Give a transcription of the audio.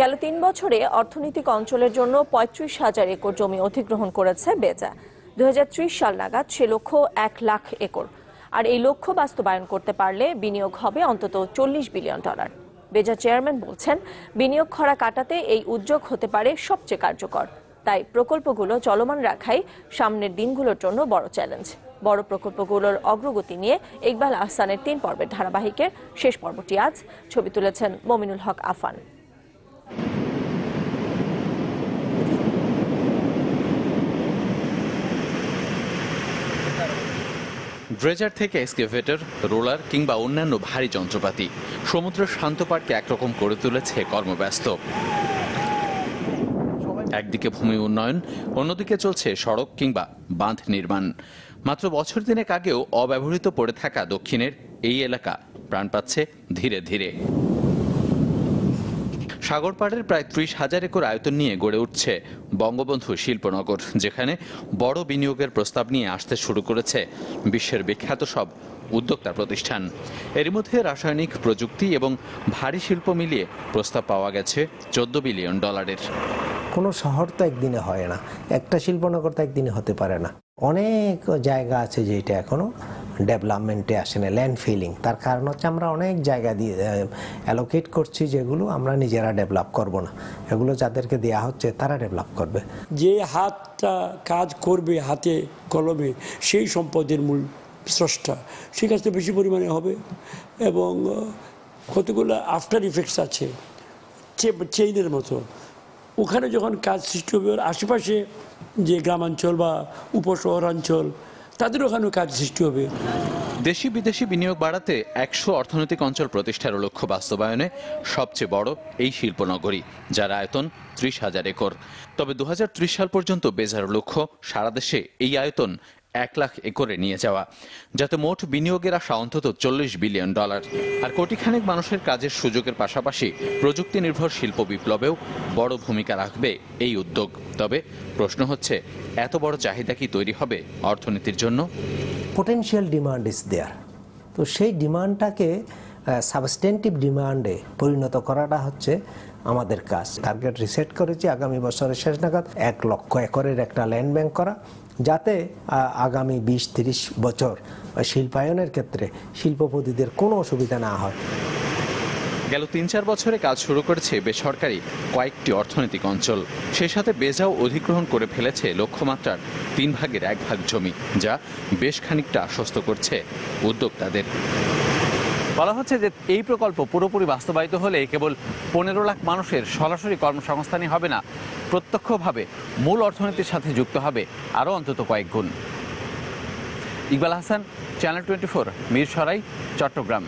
গেল তিন বছরে অর্থনৈতিক অঞ্চলের জন্য পঁয়ত্রিশ হাজার একর জমি অধিগ্রহণ করেছে বেজা। দুই হাজার ত্রিশ সাল নাগাদ সে লক্ষ্য এক লাখ একর। আর এই লক্ষ্য বাস্তবায়ন করতে পারলে বিনিয়োগ হবে অন্তত চল্লিশ বিলিয়ন ডলার। বেজা চেয়ারম্যান বলছেন, বিনিয়োগ খরা কাটাতে এই উদ্যোগ হতে পারে সবচেয়ে কার্যকর। তাই প্রকল্পগুলো চলমান রাখাই সামনের দিনগুলোর জন্য বড় চ্যালেঞ্জ। বড় প্রকল্পগুলোর অগ্রগতি নিয়ে ইকবাল আহসানের তিন পর্বের ধারাবাহিকের শেষ পর্বটি আজ ছবি তুলেছেন মমিনুল হক আফান। ড্রেজার থেকে এক্সকেভেটর রোলার কিংবা অন্যান্য ভারী যন্ত্রপাতি। সমুদ্রের শান্ত পার্কে একরকম করে তুলেছে কর্মব্যস্ত। একদিকে ভূমি উন্নয়ন, অন্যদিকে চলছে সড়ক কিংবা বাঁধ নির্মাণ। মাত্র বছর দিনেক আগেও অব্যবহৃত পড়ে থাকা দক্ষিণের এই এলাকা প্রাণ পাচ্ছে ধীরে ধীরে। সাগরপাড়ের প্রায় ত্রিশ হাজার একর আয়তন নিয়ে গড়ে উঠছে বঙ্গবন্ধু শিল্পনগর, যেখানে বড় বিনিয়োগের প্রস্তাব নিয়ে আসতে শুরু করেছে বিশ্বের বিখ্যাত সব উদ্যোক্তা প্রতিষ্ঠান। এর মধ্যে রাসায়নিক প্রযুক্তি এবং ভারী শিল্প মিলিয়ে প্রস্তাব পাওয়া গেছে চোদ্দ বিলিয়ন ডলারের। কোনো শহর তো একদিনে হয় না, একটা শিল্পনগর তো একদিনে হতে পারে না। অনেক জায়গা আছে যেটা এখনও ডেভেলপমেন্টে আসে না ল্যান্ড ফিলিং তার কারণ হচ্ছে আমরা অনেক জায়গা দিয়ে অ্যালোকেট করছি যেগুলো আমরা নিজেরা ডেভেলপ করব না। এগুলো যাদেরকে দেওয়া হচ্ছে তারা ডেভেলপ করবে। যে হাতটা কাজ করবে, হাতে কলমে, সেই সম্পদের মূল স্রষ্টা। সে কাজটা বেশি পরিমাণে হবে এবং কতগুলো আফটার ইফেক্টস আছে চেইনের মতো। ওখানে যখন কাজ সৃষ্টি হবে, ওর আশেপাশে যে গ্রামাঞ্চল বা উপশহরাঞ্চল তাদের ওখানেও কাজ সৃষ্টি হবে। দেশি বিদেশি বিনিয়োগ বাড়াতে একশো অর্থনৈতিক অঞ্চল প্রতিষ্ঠার লক্ষ্য বাস্তবায়নে সবচেয়ে বড় এই শিল্পনগরী, যার আয়তন ত্রিশ হাজার একর। তবে দু হাজার ত্রিশ সাল পর্যন্ত বেজার লক্ষ্য সারা দেশে এই আয়তন এক লাখ একরে নিয়ে যাওয়া, যাতে মোট বিনিয়োগের আশা অন্তত চল্লিশ বিলিয়ন ডলার। আর কোটিখানেক মানুষের কাজের সুযোগের পাশাপাশি প্রযুক্তি নির্ভর শিল্প বিপ্লবেও বড় ভূমিকা রাখবে এই উদ্যোগ। তবে প্রশ্ন হচ্ছে, এত বড় চাহিদা কি তৈরি হবে অর্থনীতির জন্য? পোটেনশিয়াল ডিমান্ড ইজ দেয়ার তো সেই ডিমান্ডটাকে সাবস্টেন্টিভ ডিমান্ডে পরিণত করাটা হচ্ছে আমাদের কাজ। টার্গেট রিসেট করেছি, আগামী বছরের শেষ নাগাদ এক লক্ষ একরের একটা ল্যান্ড ব্যাংক করা। যাতে আগামী বিশ, তিরিশ বছর শিল্পায়নের ক্ষেত্রে শিল্পপতিদের কোনো অসুবিধা না হয়। গেল তিন, চার বছরে কাজ শুরু করেছে বেসরকারি কয়েকটি অর্থনৈতিক অঞ্চল। সেই সাথে বেজাও অধিগ্রহণ করে ফেলেছে লক্ষ্যমাত্রার তিন ভাগের এক ভাগ জমি, যা বেশ খানিকটা আশ্বস্ত করছে উদ্যোক্তাদের। বলা হচ্ছে যে এই প্রকল্প পুরোপুরি বাস্তবায়িত হলে কেবল পনেরো লাখ মানুষের সরাসরি কর্মসংস্থানই হবে না, প্রত্যক্ষভাবে মূল অর্থনীতির সাথে যুক্ত হবে আরও অন্তত কয়েক গুণ। Iqbal Hasan channel twenty four Mirsarai Chattogram.